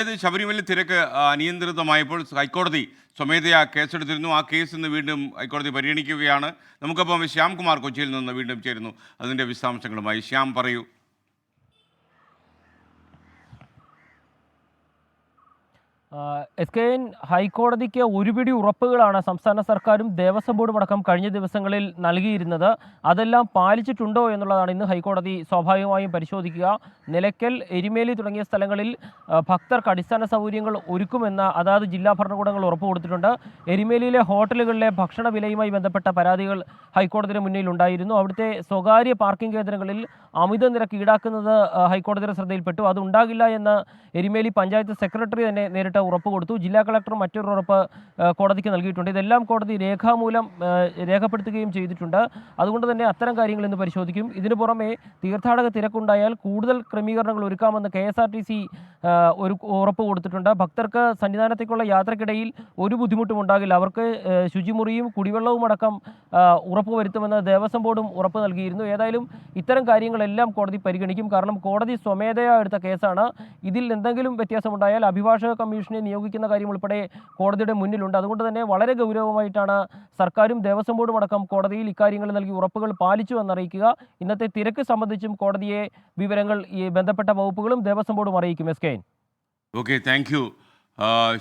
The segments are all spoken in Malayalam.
അതായത് ശബരിമല തിരക്ക് അനിയന്ത്രിതമായപ്പോൾ ഹൈക്കോടതി സ്വമേധയാ കേസെടുത്തിരുന്നു. ആ കേസ് ഇന്ന് വീണ്ടും ഹൈക്കോടതി പരിഗണിക്കുകയാണ്. നമുക്കപ്പം ശ്യാംകുമാർ കൊച്ചിയിൽ നിന്ന് വീണ്ടും ചേരുന്നു. അതിന്റെ വിശദാംശങ്ങളുമായി ശ്യാം പറയൂ. എസ് കെ എൻ ഹൈക്കോടതിക്ക് ഒരുപിടി ഉറപ്പുകളാണ് സംസ്ഥാന സർക്കാരും ദേവസ്വം ബോർഡും അടക്കം കഴിഞ്ഞ ദിവസങ്ങളിൽ നൽകിയിരുന്നത്. അതെല്ലാം പാലിച്ചിട്ടുണ്ടോ എന്നുള്ളതാണ് ഇന്ന് ഹൈക്കോടതി സ്വാഭാവികമായും പരിശോധിക്കുക. നിലയ്ക്കൽ എരിമേലി തുടങ്ങിയ സ്ഥലങ്ങളിൽ ഭക്തർക്ക് അടിസ്ഥാന സൗകര്യങ്ങൾ ഒരുക്കുമെന്ന് അതാത് ജില്ലാ ഭരണകൂടങ്ങൾ ഉറപ്പ് കൊടുത്തിട്ടുണ്ട്. എരിമേലിയിലെ ഹോട്ടലുകളിലെ ഭക്ഷണ വിലയുമായി ബന്ധപ്പെട്ട പരാതികൾ ഹൈക്കോടതിയുടെ മുന്നിൽ ഉണ്ടായിരുന്നു. അവിടുത്തെ സ്വകാര്യ പാർക്കിംഗ് കേന്ദ്രങ്ങളിൽ അമിത നിരക്ക് ഈടാക്കുന്നത് ഹൈക്കോടതിയുടെ ശ്രദ്ധയിൽപ്പെട്ടു. അതുണ്ടാകില്ല എന്ന് എരിമേലി പഞ്ചായത്ത് സെക്രട്ടറി തന്നെ നേരിട്ട് ഉറപ്പ് കൊടുത്തു. ജില്ലാ കളക്ടർ മറ്റൊരു ഉറപ്പ് കോടതിക്ക് നൽകിയിട്ടുണ്ട്. ഇതെല്ലാം കോടതി രേഖാമൂലം രേഖപ്പെടുത്തുകയും ചെയ്തിട്ടുണ്ട്. അതുകൊണ്ട് തന്നെ അത്തരം കാര്യങ്ങൾ ഇന്ന് പരിശോധിക്കും. ഇതിനു പുറമെ തീർത്ഥാടക തിരക്കുണ്ടായാൽ കൂടുതൽ ക്രമീകരണങ്ങൾ ഒരുക്കാമെന്ന് K S R T C ഒരു ഉറപ്പ് കൊടുത്തിട്ടുണ്ട്. ഭക്തർക്ക് സന്നിധാനത്തേക്കുള്ള യാത്രക്കിടയിൽ ഒരു ബുദ്ധിമുട്ടും ഉണ്ടാകില്ല. അവർക്ക് ശുചിമുറിയും കുടിവെള്ളവും അടക്കം ഉറപ്പ് വരുത്തുമെന്ന് ദേവസ്വം ബോർഡും ഉറപ്പ് നൽകിയിരുന്നു. ഏതായാലും ഇത്തരം കാര്യങ്ങളെല്ലാം കോടതി പരിഗണിക്കും. കാരണം കോടതി സ്വമേധയാ എടുത്ത കേസാണ്. ഇതിൽ എന്തെങ്കിലും വ്യത്യാസമുണ്ടായാൽ അഭിഭാഷക കമ്മീഷനെ നിയോഗിക്കുന്ന കാര്യം ഉൾപ്പെടെ കോടതിയുടെ മുന്നിലുണ്ട്. അതുകൊണ്ട് തന്നെ വളരെ ഗൗരവമായിട്ടാണ് സർക്കാരും ദേവസ്വം ബോർഡും അടക്കം കോടതിയിൽ ഇക്കാര്യങ്ങൾ നൽകി ഉറപ്പുകൾ പാലിച്ചു എന്നറിയിക്കുക. ഇന്നത്തെ തിരക്ക് സംബന്ധിച്ചും കോടതിയെ വിവരങ്ങൾ ഈ ബന്ധപ്പെട്ട വകുപ്പുകളും ദേവസ്വം ബോർഡും അറിയിക്കും. S K okay thank you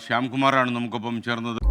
ശ്യാംകുമാറാണ് നമുക്കൊപ്പം ചേർന്നത്.